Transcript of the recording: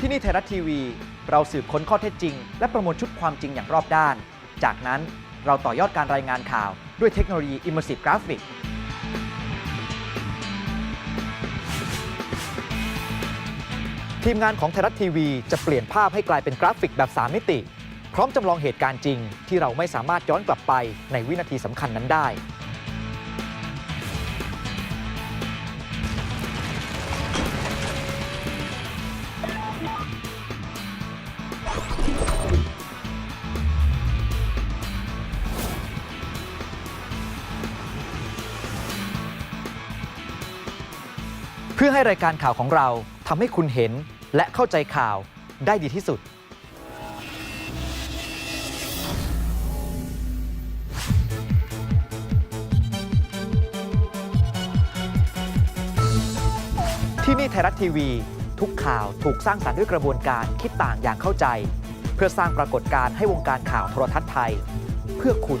ที่นี่ไทยรัฐทีวี เราสืบค้นข้อเท็จจริง และประมวลชุดความจริงอย่างรอบด้าน จากนั้นเราต่อยอดการรายงานข่าว ด้วยเทคโนโลยี Immersive Graphic ทีมงานของไทยรัฐทีวีจะเปลี่ยนภาพให้กลายเป็นกราฟิกแบบ 3 มิติ พร้อมจำลองเหตุการณ์จริง ที่เราไม่สามารถย้อนกลับไปในวินาทีสำคัญนั้นได้ เพื่อให้รายการข่าวของเราทำให้คุณเห็นและเข้าใจข่าวได้ดีที่สุด ที่นี่ไทยรัฐทีวี ทุกข่าวถูกสร้างสรรค์ด้วยกระบวนการคิดต่างอย่างเข้าใจ เพื่อสร้างปรากฏการณ์ให้วงการข่าวโทรทัศน์ไทย เพื่อคุณ